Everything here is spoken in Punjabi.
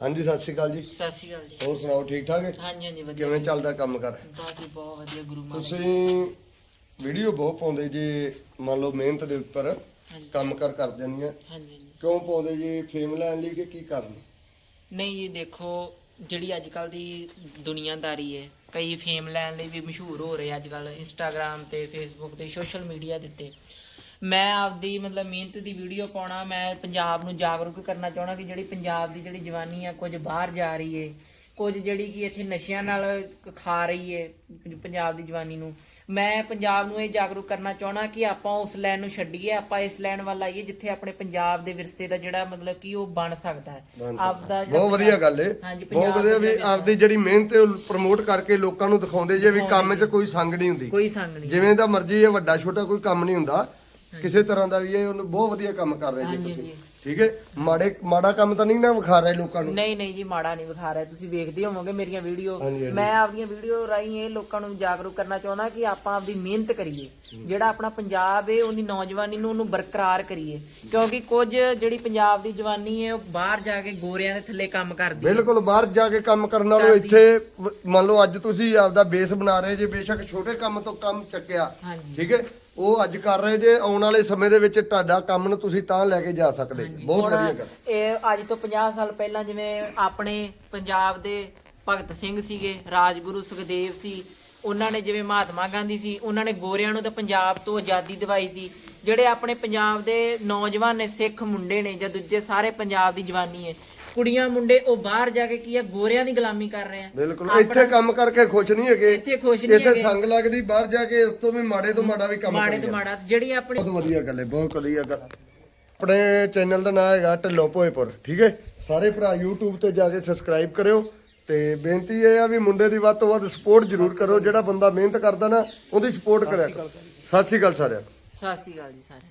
ਹਾਂਜੀ ਸਤਿ ਸ਼੍ਰੀ ਅਕਾਲ ਜੀ। ਸਤਿ ਸ਼੍ਰੀ ਅਕਾਲ ਜੀ। ਹੋਰ ਸੁਣਾਓ ਠੀਕ ਠਾਕ ਹੈ? ਹਾਂਜੀ ਹਾਂਜੀ ਵਧੀਆ। ਕਿਵੇਂ ਚੱਲਦਾ ਕੰਮ ਕਰ? ਬਹੁਤ ਹੀ ਬਹੁਤ ਵਧੀਆ ਗੁਰੂ ਮਾਨ ਤੁਸੀਂ ਵੀਡੀਓ ਬਹੁਤ ਪਾਉਂਦੇ ਜੀ ਮੰਨ ਲਓ ਮਿਹਨਤ ਦੇ ਉੱਪਰ ਕੰਮ ਕਰ ਕਰਦੇ ਨਹੀਂ ਆ ਹਾਂਜੀ ਹਾਂਜੀ। ਕਿਉਂ ਪਾਉਂਦੇ ਜੀ ਫੇਮ ਲੈਣ ਲਈ ਕਿ ਕੀ ਕਰਨ? ਨਹੀਂ ਜੀ ਦੇਖੋ ਜਿਹੜੀ ਅੱਜ ਕੱਲ ਦੀ ਦੁਨੀਆਦਾਰੀ ਹੈ ਕਈ ਫੇਮ ਲੈਣ ਲਈ ਵੀ ਮਸ਼ਹੂਰ ਹੋ ਰਹੇ ਅੱਜ ਕੱਲ ਇੰਸਟਾਗ੍ਰam ਤੇ ਫੇਸਬੁੱਕ ਤੇ ਸੋਸ਼ਲ ਮੀਡੀਆ ਦੇ ਉੱਤੇ। ਮੈਂ ਆਪਦੀ ਮਤਲਬ ਮਿਹਨਤ ਦੀ ਵੀਡੀਓ ਪਾਉਣਾ ਮੈਂ ਪੰਜਾਬ ਨੂੰ ਜਾਗਰੂਕ ਕਰਨਾ ਚਾਹਣਾ ਕਿ ਜਿਹੜੀ ਪੰਜਾਬ ਦੀ ਜਿਹੜੀ ਜਵਾਨੀ ਆ ਕੁਝ ਬਾਹਰ ਜਾ ਰਹੀ ਏ ਕੁਝ ਜਿਹੜੀ ਕਿ ਇੱਥੇ ਨਸ਼ਿਆਂ ਨਾਲ ਖਾ ਰਹੀ ਏ ਪੰਜ- ਪੰਜਾਬ ਦੀ ਜਵਾਨੀ ਨੂੰ। ਮੈਂ ਪੰਜਾਬ ਨੂੰ ਇਹ ਜਾਗਰੂਕ ਕਰਨਾ ਚਾਹਣਾ ਕਿ ਆਪਾਂ ਉਸ ਲਾਈਨ ਨੂੰ ਛੱਡੀਏ ਆਪਾਂ ਇਸ ਲਾਈਨ ਵੱਲ ਆਈਏ ਜਿੱਥੇ ਆਪਣੇ ਪੰਜਾਬ ਦੇ ਵਿਰਸੇ ਦਾ ਜਿਹੜਾ ਮਤਲਬ ਕਿ ਉਹ ਬਣ ਸਕਦਾ ਹੈ। ਆਪਦਾ ਬਹੁਤ ਵਧੀਆ ਗੱਲ ਏ। ਹਾਂਜੀ, ਬਹੁਤ ਵਧੀਆ ਵੀ ਆਪਦੀ ਜਿਹੜੀ ਮਿਹਨਤ ਹੈ ਉਹ ਪ੍ਰਮੋਟ ਕਰਕੇ ਲੋਕਾਂ ਨੂੰ ਦਿਖਾਉਂਦੇ ਜੇ ਵੀ ਕੰਮ 'ਚ ਕੋਈ ਸੰਗ ਨਹੀਂ ਹੁੰਦੀ। ਕੋਈ ਸੰਗ ਨਹੀਂ। ਜਿਵੇਂ ਦਾ ਮਰਜ਼ੀ ਹੈ ਵੱਡਾ ਛੋਟਾ ਕੋਈ ਕੰਮ ਨਹੀਂ ਹੁੰਦਾ। ਕਿਸੇ ਤਰ੍ਹਾਂ ਦਾ ਵੀ ਇਹ ਉਹਨੂੰ ਬਹੁਤ ਵਧੀਆ ਕੰਮ ਕਰ ਰਹੇ ਜੀ ਤੁਸੀਂ। ਠੀਕ ਹੈ? ਮਾੜੇ ਮਾੜਾ ਕੰਮ ਤਾਂ ਨਹੀਂ ਨਾ ਵਿਖਾ ਰਹੇ ਲੋਕਾਂ ਨੂੰ? ਨਹੀਂ ਨਹੀਂ ਜੀ ਮਾੜਾ ਨਹੀਂ ਵਿਖਾ ਰਿਹਾ। ਤੁਸੀਂ ਵੇਖਦੇ ਹੋਵੋਗੇ ਮੇਰੀਆਂ ਵੀਡੀਓ। ਹਾਂਜੀ, ਹਾਂਜੀ। ਮੈਂ ਆਪਦੀਆਂ ਵੀਡੀਓ ਰਾਹੀਂ ਇਹ ਲੋਕਾਂ ਨੂੰ ਜਾਗਰੂਕ ਕਰਨਾ ਚਾਹੁੰਦਾ ਕਿ ਆਪਾਂ ਆਪਦੀ ਮਿਹਨਤ ਕਰੀਏ। ਜਿਹੜਾ ਆਪਣਾ ਪੰਜਾਬ ਹੈ ਉਹਦੀ ਨੌਜਵਾਨੀ ਨੂੰ ਉਹਨੂੰ ਬਰਕਰਾਰ ਕਰੀਏ। ਕਿਉਂਕਿ ਕੁਝ ਜਿਹੜੀ ਪੰਜਾਬ ਦੀ ਜਵਾਨੀ ਹੈ ਉਹ ਬਾਹਰ ਜਾ ਕੇ ਗੋਰਿਆਂ ਦੇ ਥੱਲੇ ਕੰਮ ਕਰਦੀ ਹੈ ਬਿਲਕੁਲ ਬਾਹਰ ਜਾ ਕੇ ਕੰਮ ਕਰਨ ਨਾਲੋਂ ਇੱਥੇ ਵ- ਮੰਨ ਲਓ ਅੱਜ ਤੁਸੀਂ ਆਪਦਾ ਬੇਸ ਬਣਾ ਰਹੇ ਜੇ ਬੇਸ਼ੱਕ ਛੋਟੇ ਕੰਮ ਤੋਂ ਕੰਮ ਚੱਕਿਆ। ਹਾਂਜੀ। ਠੀਕ ਹੈ? ਉਹ ਅੱਜ ਕਰ ਰਹੇ ਜੇ ਆਉਣ ਵਾਲੇ ਸਮੇਂ ਦੇ ਵਿੱਚ ਤੁਹਾਡਾ ਕੰਮ ਨੂੰ ਤੁਸੀਂ ਤਾਂ ਲੈ ਕੇ ਜਾ ਸਕਦੇ। ਬਹੁਤ ਹੁਣ ਵਧੀਆ ਗੱਲ। ਇਹ ਅੱਜ ਤੋਂ 50 ਸਾਲ ਪਹਿਲਾਂ ਜਿਵੇਂ ਆਪਣੇ ਪੰਜਾਬ ਦੇ ਭਗਤ ਸਿੰਘ ਸੀਗੇ ਰਾਜਗੁਰੂ ਸੁਖਦੇਵ ਸੀ ਉਹਨਾਂ ਨੇ ਜਿਵੇਂ ਮਹਾਤਮਾ ਗਾਂਧੀ ਸੀ ਉਹਨਾਂ ਨੇ ਗੋਰਿਆਂ ਨੂੰ ਤਾਂ ਪੰਜਾਬ ਤੋਂ ਆਜ਼ਾਦੀ ਦਿਵਾਈ ਸੀ। ਜਿਹੜੇ ਆਪਣੇ ਪੰਜਾਬ ਦੇ ਨੌਜਵਾਨ ਨੇ ਸਿੱਖ ਮੁੰਡੇ ਨੇ ਜਾਂ ਦੂਜੇ ਸਾਰੇ ਪੰਜਾਬ ਦੀ ਜਵਾਨੀ ਹੈ ਕੁੜੀਆਂ ਮੁੰਡੇ ਉਹ ਬਾਹਰ ਜਾ ਕੇ ਕੀ ਆ ਗੋਰਿਆਂ ਦੀ ਗੁਲਾਮੀ ਕਰ ਰਹੇ ਆ। ਬਿਲਕੁਲ ਇੱਥੇ ਕੰਮ ਕਰਕੇ ਖੁਸ਼ ਨਹੀਂ ਹੈਗੇ। ਇੱਥੇ ਖੁਸ਼ ਨਹੀਂ ਇੱਥੇ ਹੈਗੇ। ਸੰਗ ਲੱਗਦੀ ਬਾਹਰ ਜਾ ਕੇ ਇਸ ਤੋਂ ਵੀ ਮਾੜੇ ਤੋਂ ਮਾੜਾ ਵੀ ਕੰਮ ਮਾੜੇ ਤੋਂ। ਮਾੜਾ ਜਿਹੜੀ ਆਪਣੀ ਬਹੁਤ ਵਧੀਆ ਗੱਲ ਹੈ ਬਹੁਤ ਵਧੀਆ ਗੱਲ। ਆਪਣੇ ਚੈਨਲ ਦਾ ਨਾਮ ਹੈਗਾ ਢਿੱਲੋਂ ਭੋਏਪੁਰ ਠੀਕ ਹੈ? ਸਾਰੇ ਭਰਾ YouTube ਤੇ ਜਾ ਕੇ ਸਬਸਕ੍ਰਾਈਬ ਕਰਿਓ ਤੇ ਬੇਨਤੀ ਇਹ ਆ ਵੀ ਮੁੰਡੇ ਦੀ ਵੱਧ ਤੋਂ ਵੱਧ ਸਪੋਰਟ ਜ਼ਰੂਰ ਕਰੋ ਜਿਹੜਾ ਬੰਦਾ ਮਿਹਨਤ ਕਰਦਾ ਨਾ ਉਹਦੀ ਸਪੋਰਟ ਕਰਿਆ ਕਰੋ। ਸਤਿ ਸ਼੍ਰੀ ਅਕਾਲ ਸਾਰਿਆਂ ਨੂੰ। ਸਤਿ ਸ਼੍ਰੀ ਅਕਾਲ ਜੀ ਸਾਰੇ